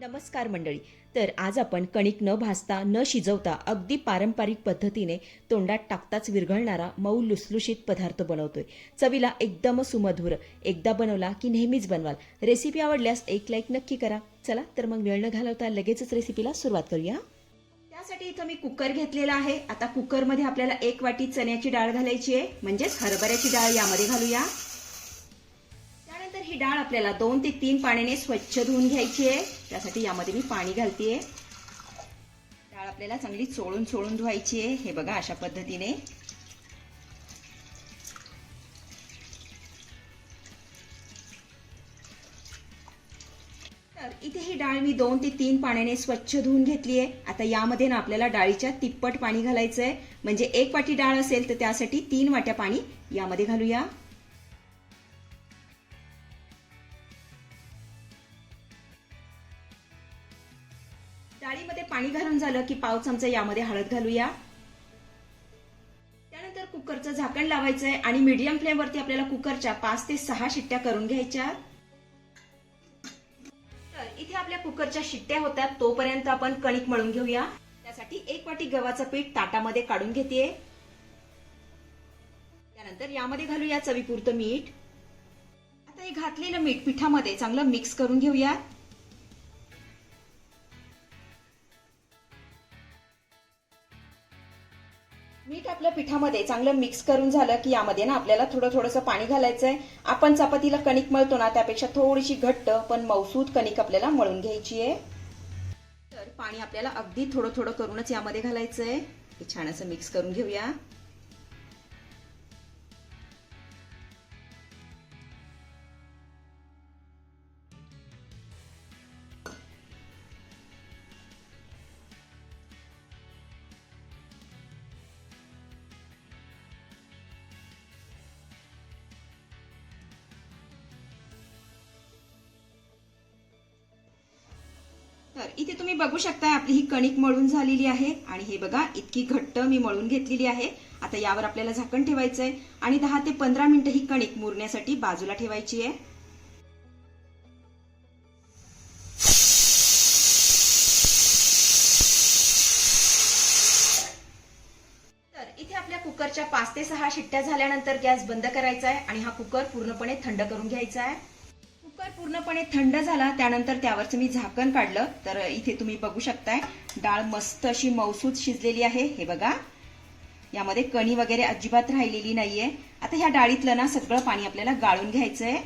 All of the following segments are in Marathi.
नमस्कार मंडळी. तर आज आपण कणिक न भाजता न शिजवता अगदी पारंपरिक पद्धतीने तोंडात टाकताच विरघळणारा मऊ लुसलुशीत पदार्थ बनवतोय. चवीला एकदम सुमधुर एकदा बनवला की नेहमीच बनवाल. रेसिपी आवडल्यास एक लाईक नक्की करा. चला तर मग वेळ न घालवता लगेचच रेसिपीला सुरुवात करूया. त्यासाठी इथं मी कुकर घेतलेला आहे. आता कुकरमध्ये आपल्याला एक वाटी चण्याची डाळ घालायची आहे. म्हणजेच हरभऱ्याची डाळ यामध्ये घालूया. डाळ आपल्याला दोन ते तीन पाण्याने स्वच्छ धुवून घ्यायची आहे. त्यासाठी यामध्ये मी पाणी घालतेय. डाळ आपल्याला चांगली चोळून चोळून धुवायची आहे. हे बघा अशा पद्धतीने. तर इथे ही डाळ मी दोन ते तीन पाण्याने स्वच्छ धुवून घेतली आहे. आता यामध्ये ना आपल्याला डाळीच्या तिप्पट पाणी घालायचं आहे म्हणजे एक वाटी डाळ असेल तर त्यासाठी तीन वाट्या पाणी यामध्ये घालूया. डाळीमध्ये पाणी घालून झालं की पाव चमचा यामध्ये हळद घालूया. त्यानंतर कुकरचं झाकण लावायचं आहे आणि मीडियम फ्लेमवरती आपल्याला कुकरच्या पाच ते सहा शिट्ट्या करून घ्यायच्या. तर इथे आपल्या कुकरच्या शिट्ट्या होतात तोपर्यंत आपण कणिक मळून घेऊया. त्यासाठी एक वाटी गव्हाचं पीठ ताटामध्ये काढून घेते त्यानंतर यामध्ये घालूया चवीपुरतं मीठ. आता हे घातलेलं मीठ पिठामध्ये चांगलं मिक्स करून घेऊया पिठामध्ये चांगलं मिक्स करून झालं की यामध्ये ना आपल्याला थोडं थोडंसं पाणी घालायचं आहे आपण चपातीला कणिक मळतो ना त्यापेक्षा थोडीशी घट्ट पण मौसूद कणिक आपल्याला मळून घ्यायची आहे. तर पाणी आपल्याला अगदी थोडं थोडं करूनच यामध्ये घालायचं आहे हे छान असं मिक्स करून घेऊया. तर इथे तुम्ही बघू शकता आपली ही कणिक मळून झालेली आहे. आणि हे बघा इतकी घट्ट मी मळून घेतलेली आहे. आता यावर आपल्याला झाकण ठेवायचं आहे आणि दहा ते पंधरा मिनिटं ही कणिक मुरण्यासाठी बाजूला ठेवायची आहे. तर इथे आपल्या कुकरच्या पाच ते सहा शिट्ट्या झाल्यानंतर गॅस बंद करायचा आहे आणि हा कुकर पूर्णपणे थंड करून घ्यायचा आहे कुकर पूर्णपणे थंड झाला त्यानंतर त्यावरचं मी झाकण काढलं. तर इथे तुम्ही बघू शकताय डाळ मस्त अशी मौसूद शिजलेली आहे. हे बघा. यामध्ये कणी वगैरे अजिबात राहिलेली नाहीये. आता ह्या डाळीतलं ना सगळं पाणी आपल्याला गाळून घ्यायचंय.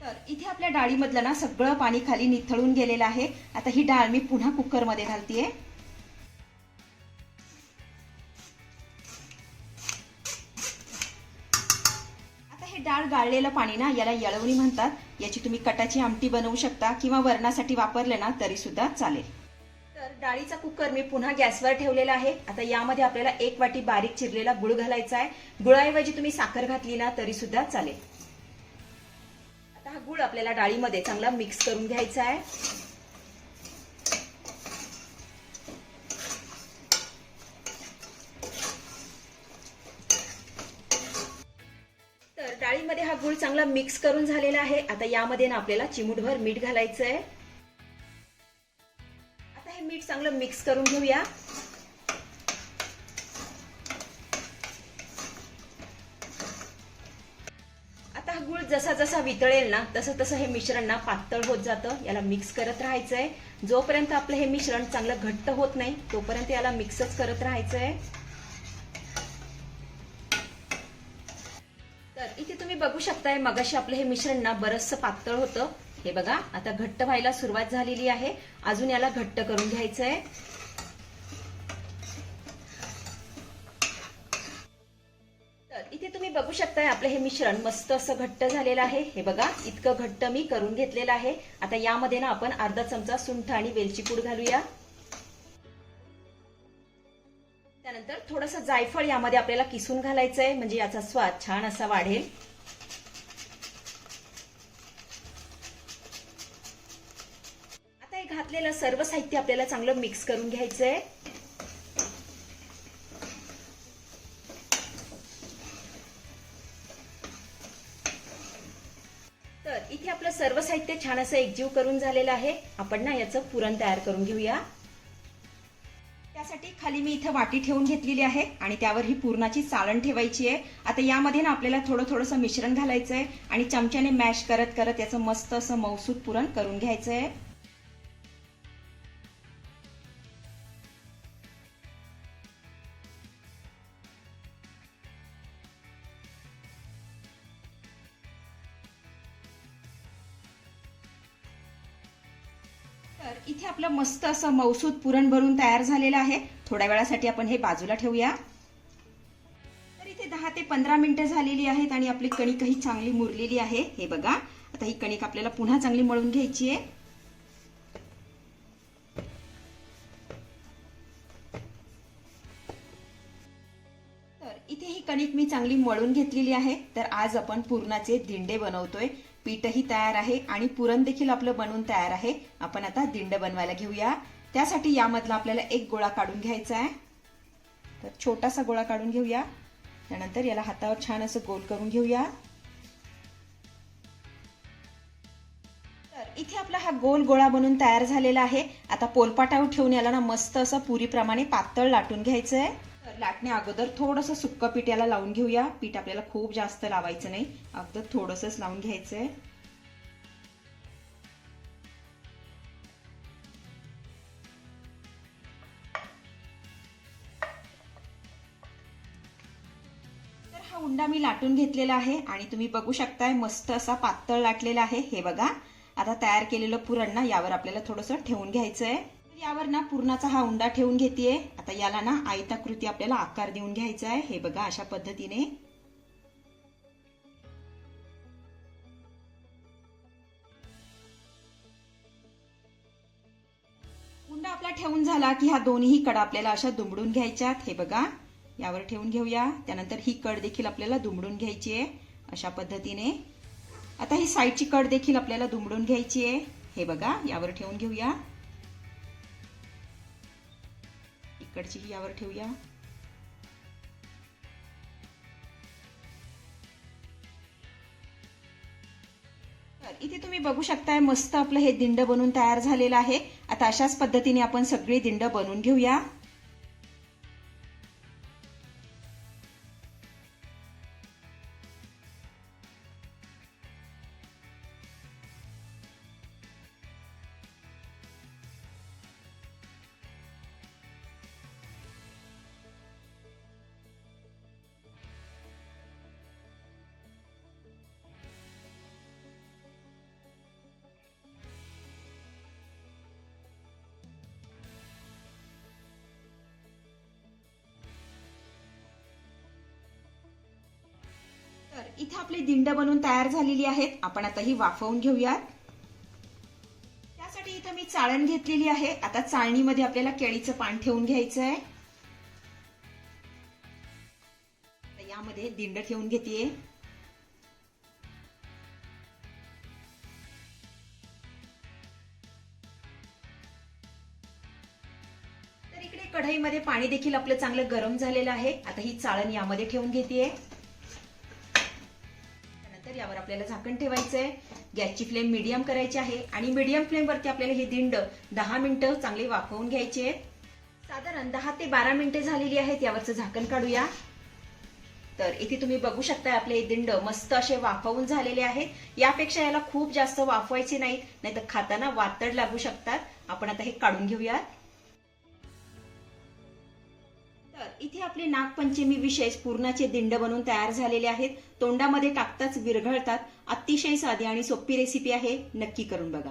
तर इथे आपल्या डाळीमधलं ना सगळं पाणी खाली निथळून गेलेलं आहे. आता ही डाळ मी पुन्हा कुकरमध्ये घालतीये. हे डाळ गाळलेलं पाणी ना याला येळवणी म्हणतात. याची तुम्ही कटाची आमटी बनवू शकता किंवा वरणासाठी वापरले ना तरी सुद्धा चालेल. तर डाळीचा कुकर मी पुन्हा गॅसवर ठेवलेला आहे. आता यामध्ये आपल्याला एक वाटी बारीक चिरलेला गुळ घालायचा आहे. गुळाऐवजी तुम्ही साखर घातली ना तरी सुद्धा चालेल. आता हा गुळ आपल्याला डाळीमध्ये चांगला मिक्स करून घ्यायचा आहे तर डाळीमध्ये हा गुळ चांगला मिक्स करून झालेला आहे. आता यामध्ये ना आपल्याला चिमूटभर मीठ घालायचं आहे आता हे मीठ चांगलं मिक्स करून घेऊया. आता हा गुळ जसा जसा वितळेल ना तसं तसं हे मिश्रण ना पातळ होत जातं. याला मिक्स करत राहायचंय. जोपर्यंत आपलं हे मिश्रण चांगलं घट्ट होत नाही तोपर्यंत याला मिक्सच करत राहायचंय. तर इथे तुम्ही बघू शकताय मगाशी आपलं हे मिश्रण ना बरचसं पातळ होतं. हे बघा आता घट्ट व्हायला सुरुवात झालेली आहे. अजून याला घट्ट करून घ्यायचंय. तर इथे तुम्ही बघू शकताय आपलं हे मिश्रण मस्त असं घट्ट झालेलं आहे. हे बघा इतकं घट्ट मी करून घेतलेलं आहे. आता यामध्ये ना आपण अर्धा चमचा सुंठ आणि वेलची पूड घालूया. त्यानंतर थोडंसं जायफळ यामध्ये आपल्याला किसून घालायचं आहे म्हणजे याचा स्वाद छान असा वाढेल. आता हे घातलेलं सर्व साहित्य आपल्याला चांगलं मिक्स करून घ्यायचंय. तर इथे आपलं सर्व साहित्य छान असं एकजीव करून झालेलं आहे. आपण ना याचं पुरण तयार करून घेऊया. त्यासाठी खाली मी इथं वाटी ठेवून घेतलेली आहे आणि त्यावर ही पुरणाची चाळण ठेवायची आहे. आता यामध्ये ना आपल्याला थोडं थोडंसं मिश्रण घालायचं आहे आणि चमच्याने मॅश करत करत याचं मस्त असं मौसूद पुरण करून घ्यायचं आहे इथे आपलं मस्त असं मौसूद पुरण भरून तयार झालेलं आहे. थोड्या वेळासाठी आपण हे बाजूला ठेवूया. तर इथे दहा ते पंधरा मिनिटं झालेली आहेत आणि आपली कणिकही चांगली मुरलेली आहे. हे बघा आता ही कणिक आपल्याला पुन्हा चांगली मळून घ्यायची आहे. तर इथे ही कणिक मी चांगली मळून घेतलेली आहे. तर आज आपण पुरणाचे दिंडे बनवतोय. पीठही तयार आहे आणि पुरण देखील आपलं बनवून तयार आहे. आपण आता दिंड बनवायला घेऊया. त्यासाठी यामधला आपल्याला एक गोळा काढून घ्यायचा आहे. तर छोटासा गोळा काढून घेऊया. त्यानंतर याला हातावर छान असं गोल करून घेऊया. तर इथे आपला हा गोल गोळा बनून तयार झालेला आहे. आता पोलपाटावर ठेवून याला ना मस्त असं पुरीप्रमाणे पातळ लाटून घ्यायचं आहे लाटण्या अगोदर थोडंसं सुक्क पीठ याला लावून घेऊया. पीठ आपल्याला खूप जास्त लावायचं नाही. अगोदर थोडंसंच लावून घ्यायचं आहे तर हा उंडा मी लाटून घेतलेला आहे आणि तुम्ही बघू शकताय मस्त असा पातळ लाटलेला आहे. हे बघा. आता तयार केलेलं पुरण ना यावर आपल्याला थोडंसं ठेवून घ्यायचं आहे यावर ना पूर्णाचा हा उंडा ठेवून घेतेय. आता याला ना आयताकृती आपल्याला आकार देऊन घ्यायचा आहे. हे बघा अशा पद्धतीने. उंडा आपला ठेवून झाला की ह्या दोन्ही कडा आपल्याला अशा दुमडून घ्यायच्यात. हे बघा यावर ठेवून घेऊया. त्यानंतर ही कड देखील आपल्याला दुमडून घ्यायची आहे. अशा पद्धतीने. आता ही साईडची कड देखील आपल्याला दुमडून घ्यायची आहे. हे बघा यावर ठेवून घेऊया. ही यावर ठेवूया. तर इथे तुम्ही बघू शकताय मस्त आपलं हे दिंड बनून तयार झालेलं आहे. आता अशाच पद्धतीने आपण सगळी दिंड बनवून घेऊया. इथे आपली दिंड बनवून तयार झालेली आहेत. आपण आता ही वाफवून घेऊयात. त्यासाठी इथं मी चाळण घेतलेली आहे. आता चाळणीमध्ये आपल्याला केळीचं पान ठेवून घ्यायचं आहे यामध्ये दिंड ठेवून घेते तर इकडे कढईमध्ये पाणी देखील आपलं चांगलं गरम झालेलं आहे. आता ही चाळण यामध्ये ठेवून घेते त्यानंतर यावर आपल्याला झाकण ठेवायचं आहे गॅसची फ्लेम मीडियम करायची आहे आणि मीडियम फ्लेमवरती आपल्याला हे दिंड दहा मिनिटं चांगले वाफवून घ्यायचे आहेत. साधारण दहा ते बारा मिनिटे झालेली आहेत यावरचं झाकण काढूया. तर इथे तुम्ही बघू शकता आपले हे दिंड मस्त असे वाफवून झालेले आहेत. यापेक्षा याला खूप जास्त वाफवायचे नाहीत नाहीतर खाताना वातड लागू शकतात. आपण आता हे काढून घेऊयात. तर इथे आपले नागपंचमी विशेष पूर्णाचे दिंड बनवून तयार झालेले आहेत. तोंडामध्ये टाकताच विरघळतात. अतिशय साधी आणि सोपी रेसिपी आहे. नक्की करून बघा.